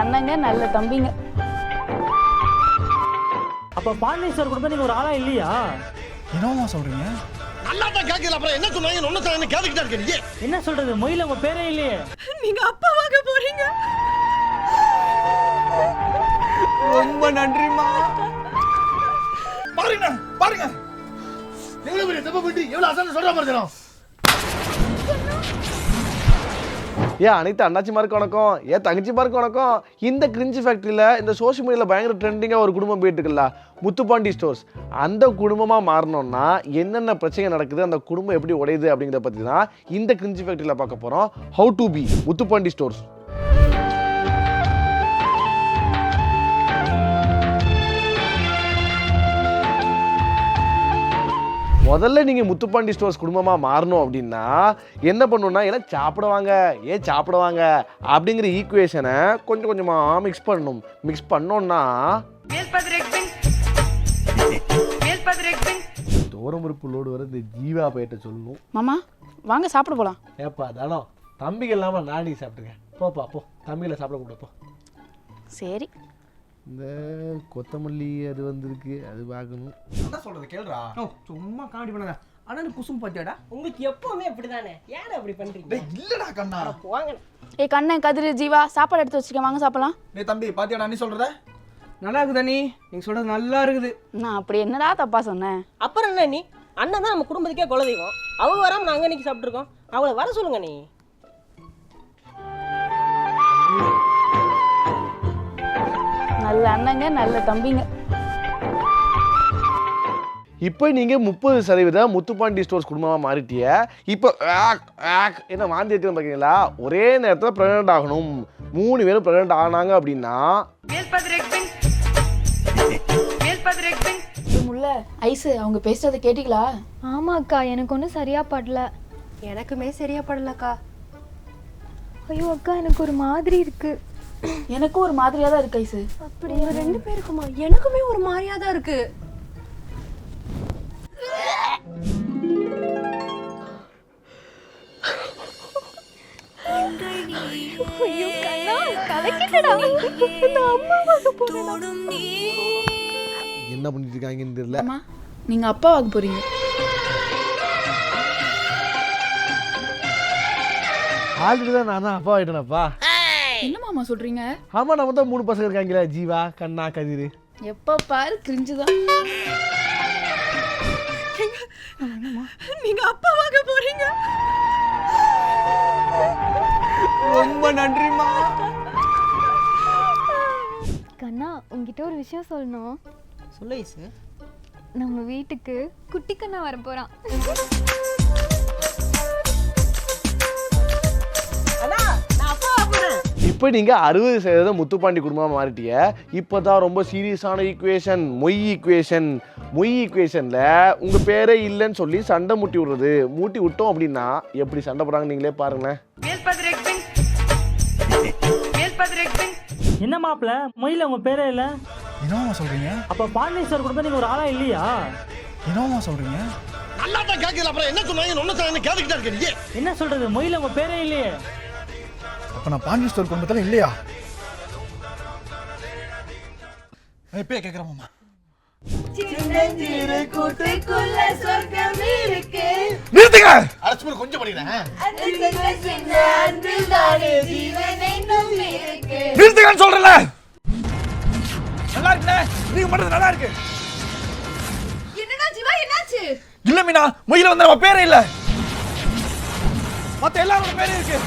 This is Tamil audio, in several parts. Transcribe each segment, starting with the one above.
அண்ணங்க நல்ல தம்பிங்க. அப்ப பாண்டேஸ்வர் குடும்பம் நீங்க ஒரு ஆளா இல்லையா? என்னமா சொல்றீங்க? நல்லா தான் கேட்கல அப்புறம் என்ன சொன்னாங்க? சொன்னாங்க கேட்டுக்கிட்டா இருக்க என்ன சொல்றது? மொயில உங்க பேரே இல்லையே. நீங்க அப்பாவாக போறீங்க. ரொம்ப நன்றிமா பாருங்க பாருங்க. எவ்வளவு பெரிய தப்பு பண்ணி எவ்வளவு அசால்ட்டா சொல்ற மாதிரி ஏன் அனைத்து அண்ணாச்சிமாருக்கு வணக்கம். ஏன் தங்கச்சிமாருக்கு வணக்கம். இந்த கிரிஞ்சி ஃபேக்ட்ரியில் இந்த சோஷியல் மீடியாவில் பயங்கர ட்ரெண்டிங்காக ஒரு குடும்பம் போயிட்டு இருக்குல்ல முத்துப்பாண்டி ஸ்டோர்ஸ் அந்த குடும்பமாக மாறணும்னா என்னென்ன பிரச்சனை நடக்குது அந்த குடும்பம் எப்படி உடையுது அப்படிங்கிறத பற்றி தான் இந்த கிரிஞ்சி ஃபேக்ட்ரியில் பார்க்க போகிறோம் how to be Muthupandi stores முதல்ல நீங்கள் முத்துப்பாண்டி ஸ்டோர்ஸ் குடும்பமாக மாறணும் அப்படின்னா என்ன பண்ணணும்னா ஏன்னா சாப்பிடுவாங்க. ஏன் சாப்பிடுவாங்க? அப்படிங்கிற ஈக்குவேஷனை கொஞ்சம் கொஞ்சமாக மிக்ஸ் பண்ணணும். மிக்ஸ் பண்ணோன்னா தோரமுறுப்பு லோடு வர இந்த ஜீவா பையிட்ட சொல்லணும். மாமா வாங்க சாப்பிட போலாம். ஏப்பா தானோ தம்பிக்கு இல்லாமல் நான் சாப்பிட்டுருக்கேன். போப்பா போ. தம்பிகளை சாப்பிட கூடப்போ சரி. இந்த கொத்தமல்லி அது வந்திருக்கு அது பார்க்கணும். என்ன சொல்றது கேளுடா. சும்மா காமெடி பண்ணாத. அண்ணன் குசும் பாத்தியாடா உங்களுக்கு எப்பவுமே அப்படிதானே ஏன் அப்படி பண்றீங்க? இல்லடா கண்ணா. போங்க. ஏய் கண்ணன் கதிர் ஜீவா சாப்பாடு எடுத்து வச்சுக்க வாங்க சாப்பிடலாம். டேய் தம்பி பாத்தியாடா நீ சொல்றத? நல்லா இருக்குது நீ நீங்க சொல்றது நல்லா இருக்குது. நான் அப்படி என்னடா தப்பா சொன்னேன்? அப்புறம் என்ன நீ அண்ணன் தான் நம்ம குடும்பத்துக்கே குலதெய்வம். அவங்க வராம நாங்க இன்னைக்கு சாப்பிட்டுருக்கோம்? அவங்கள வர சொல்லுங்க நீ நல்ல அண்ணங்க நல்ல தம்பிங்க. இப்போ நீங்கள் முப்பது சதவீதம் முத்துப்பாண்டி ஸ்டோர்ஸ் குடும்பமாக மாறிட்டிய. இப்போ ஆக், ஆக், என்ன வாந்தி இருக்கிற பார்த்தீங்களா ஒரே நேரத்தில் ப்ரெக்னென்ட் ஆகணும். மூணு பேரும் ப்ரெக்னென்ட் ஆனாங்க அப்படின்னா முல்ல ஐஸு அவங்க பேசுறதை கேட்டீங்களா? ஆமாக்கா எனக்கு ஒன்றும் சரியா படல. எனக்குமே சரியா படலக்கா. ஐயோ அக்கா எனக்கு ஒரு மாதிரி இருக்கு. எனக்கும் ஒரு மாதிரியா தான் இருக்கு ஐஸு அப்படி ரெண்டு பேருக்குமா? எனக்குமே ஒரு மாதிரியா தான் இருக்கு. என்ன பண்ணிட்டு இருக்காங்கன்னு தெரியல. அம்மா நீங்க அப்பாவாக போறீங்க. ஆல்ரெடி தான் நான் தான் அப்பா ஆகிட்டேனப்பா என்ன மாமா சொல்றீங்க? ஆமாம் நம்ம தான் மூணு பசங்க இருக்காங்களே ஜீவா கண்ணா கதிர். எப்ப பாரு கிரிஞ்சு தான் நீங்க அப்பாவாக போறீங்க. ரொம்ப நன்றிமா கண்ணா உங்ககிட்ட ஒரு விஷயம் சொல்லணும். சொல்லு நம்ம வீட்டுக்கு குட்டி கண்ணா வர போறான். இப்போ நீங்கள் அறுபது சதவீதம் முத்துப்பாண்டி குடும்பமாக மாறிட்டிய இப்போ தான் ரொம்ப சீரியஸான ஈக்குவேஷன் மொய் ஈக்குவேஷன் மொய் ஈக்குவேஷனில் உங்கள் பேரே இல்லைன்னு சொல்லி சண்டை மூட்டி விடுறது. மூட்டி விட்டோம் அப்படின்னா எப்படி சண்டை போடுறாங்க நீங்களே பாருங்களேன். என்ன மாப்பிள? மொயில உங்க பேரே இல்ல? என்னமா சொல்றீங்க? அப்ப பாண்டேஸ்வர் குடும்பம் நீங்க ஒரு ஆளா இல்லையா? என்னமா சொல்றீங்க? நல்லா தான் கேட்கல அப்புறம் என்ன சொன்னாங்க? ஒன்னு கேட்டுக்கிட்டா என்ன சொல்றது? மொயில உங்க பேரே இல்லையே. அப்ப நான் பாண்டி ஸ்டோர் குடும்பத்துல இல்லையா? இப்பயே நிறுத்துங்க! கொஞ்சம் நிறுத்துங்கன்னு சொல்றல நல்லா இருக்குண்ணே நீங்க பண்றது நல்லா இருக்கு. என்னடா ஜீவா என்னாச்சு? இல்ல மீனா மொயில வந்து நம்ம பேரே இல்ல. மத்த எல்லாரோட பேரே இருக்கு.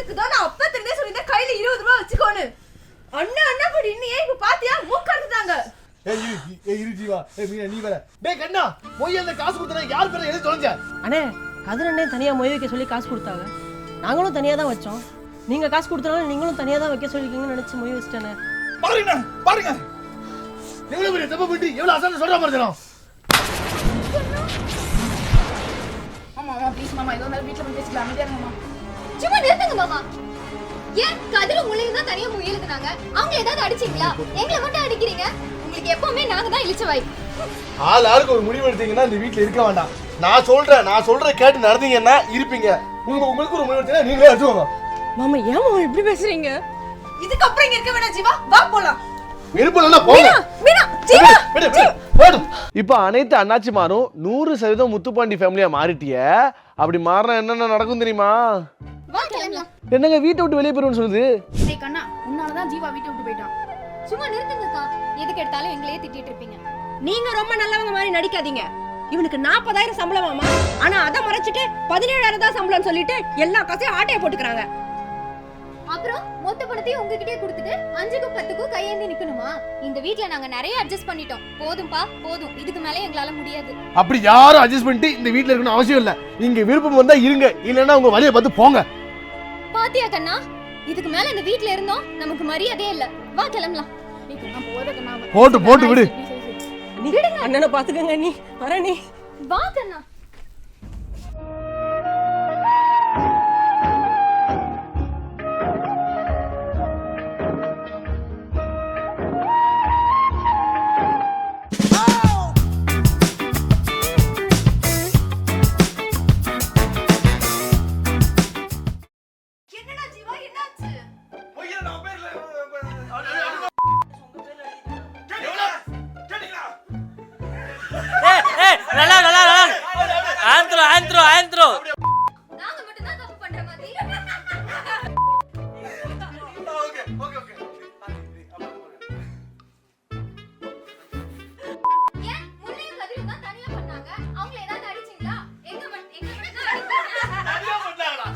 இதுக்கு தான் நான் அப்பா திருந்தே சொல்லியிருந்தேன் கையில இருபது ரூபா வச்சுக்கோன்னு. அண்ணா அண்ணா படி நீ இப்ப பாத்தியா? மூக்கறுத்தாங்க ஏய் இரு, ஏய் இரு ஜீவா. ஏய் மீனா நீ வேற. டேய் கண்ணா போய் அந்த காசு கொடுத்தா யார் பேரை எழுதி தொலைஞ்ச? அண்ணே கதிர் அண்ணே தனியா மொய் வைக்க சொல்லி காசு கொடுத்தாங்க. நாங்களும் தனியா தான் வச்சோம். நீங்க காசு கொடுத்தனால நீங்களும் தனியா தான் வைக்க சொல்லிருக்கீங்கன்னு நினைச்சு மொய் வச்சிட்டேனே. பாருங்க பாருங்க. எவ்வளவு பெரிய தப்பு பண்ணி எவ்வளவு அசால்ட்டா சொல்ற மாதிரி தெரியும்? மாமா மாமா ப்ளீஸ் மாமா ஏதோ இருந்தாலும் வீட்டில் பேசிக்கலாம் அமைதியா சும்மா நிறுத்துங்க மாமா. ஏன் கதிர உங்களுக்கு தான் தனியா முயலுக்குனாங்க அவங்க ஏதாவது அடிச்சீங்களா? எங்களை மட்டும் அடிக்கிறீங்க? உங்களுக்கு எப்பவுமே நாங்க தான் இழிச்சவாய். ஆள் ஆளுக்கு ஒரு முடிவு எடுத்தீங்கன்னா இந்த வீட்ல இருக்க வேண்டாம். நான் சொல்றேன் நான் சொல்ற கேட்டு நடந்தீங்கன்னா இருப்பீங்க. உங்க உங்களுக்கு ஒரு முடிவு எடுத்தீங்கன்னா நீங்களே எடுத்துக்கோங்க மாமா ஏன் மாமா இப்படி பேசுறீங்க? இதுக்கப்புறம் இங்க இருக்க வேணாம் ஜீவா. வா போலாம். விருப்பம் இல்லைன்னா போங்க. மீனா ஜீவா. விடு, விடு, போடும் இப்போ அனைத்து அண்ணாச்சிமாரும் நூறு சதவீதம் முத்துப்பாண்டி ஃபேமிலியாக மாறிட்டிய? அப்படி மாறினா என்னென்ன நடக்கும் தெரியுமா? என்னங்க வீட்டை விட்டு வெளியே போயிருன்னு சொல்லுது? டேய் கண்ணா உன்னால தான் ஜீவா வீட்டை விட்டு போயிட்டான். சும்மா நிறுத்துங்கக்கா. எதுக்கு எடுத்தாலும் எங்களையே திட்டிட்டு இருப்பீங்க. நீங்க ரொம்ப நல்லவங்க மாதிரி நடிக்காதீங்க. இவனுக்கு நாற்பதாயிரம் சம்பளமாமா ஆனா அதை மறைச்சிட்டு பதினேழாயிரம் தான் சம்பளம் சொல்லிட்டு எல்லா காசையும் ஆட்டைய போட்டுக்கிறாங்க. அப்புறம் மொத்த பணத்தையும் உங்ககிட்டயே கொடுத்துட்டு அஞ்சுக்கும் பத்துக்கும் கையேந்தி நிக்கணுமா? இந்த வீட்ல நாங்க நிறைய அட்ஜஸ்ட் பண்ணிட்டோம். போதும்பா போதும். இதுக்கு மேல எங்களால முடியாது. அப்படி யாரும் அட்ஜஸ்ட் பண்ணிட்டு இந்த வீட்ல இருக்கணும் அவசியம் இல்ல. இங்க விருப்பம் வந்தா இருங்க. இல்லைன்னா உங்க வழியை பார்த்து போங்க. பாத்தியா கண்ணா? இதுக்கு மேல இந்த வீட்ல இருந்தோம் நமக்கு மரியாதையே இல்ல. வா கிளம்பலாம். போட்டு போட்டு விடு. அண்ணனை பாத்துக்கங்க நீ. வர நீ. வா கண்ணா.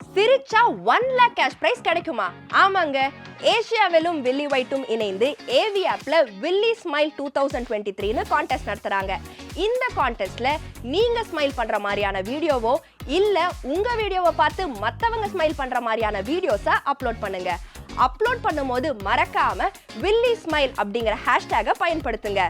சிரிச்சா ஒன் லேக் கேஷ் பிரைஸ் கிடைக்குமா? ஆமாங்க ஏஷியாவிலும் வில்லி ஒயிட்டும் இணைந்து ஏவி ஆப்ல வில்லி ஸ்மைல் டூ தௌசண்ட் டுவெண்ட்டி த்ரீன்னு கான்டெஸ்ட் நடத்துறாங்க. இந்த கான்டெஸ்ட்ல நீங்க ஸ்மைல் பண்ற மாதிரியான வீடியோவோ இல்ல உங்க வீடியோவை பார்த்து மத்தவங்க ஸ்மைல் பண்ற மாதிரியான வீடியோஸை அப்லோட் பண்ணுங்க. அப்லோட் பண்ணும்போது மறக்காம வில்லி ஸ்மைல் அப்படிங்கிற ஹேஷ்டேகை பயன்படுத்துங்க.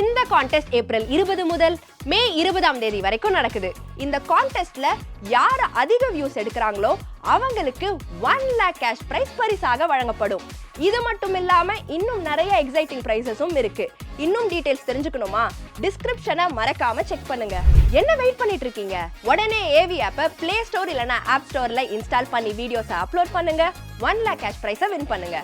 இந்த கான்டெஸ்ட் ஏப்ரல் இருபது முதல் மே இருபதாம் தேதி வரைக்கும் நடக்குது. இந்த கான்டெஸ்ட்ல யார் அதிக வியூஸ் எடுக்கிறாங்களோ அவங்களுக்கு ஒன் லேக் கேஷ் பிரைஸ் பரிசாக வழங்கப்படும். இது மட்டும் இல்லாம இன்னும் நிறைய எக்ஸைட்டிங் பிரைசஸும் இருக்கு. இன்னும் டீடைல்ஸ் தெரிஞ்சுக்கணுமா? டிஸ்கிரிப்ஷனை மறக்காம செக் பண்ணுங்க. என்ன வெயிட் பண்ணிட்டு இருக்கீங்க? உடனே ஏவி ஆப்பை பிளே ஸ்டோர் இல்லைன்னா ஆப் ஸ்டோர்ல இன்ஸ்டால் பண்ணி வீடியோஸை அப்லோட் பண்ணுங்க. ஒன் லேக் கேஷ் பிரைஸை வின் பண்ணுங்க.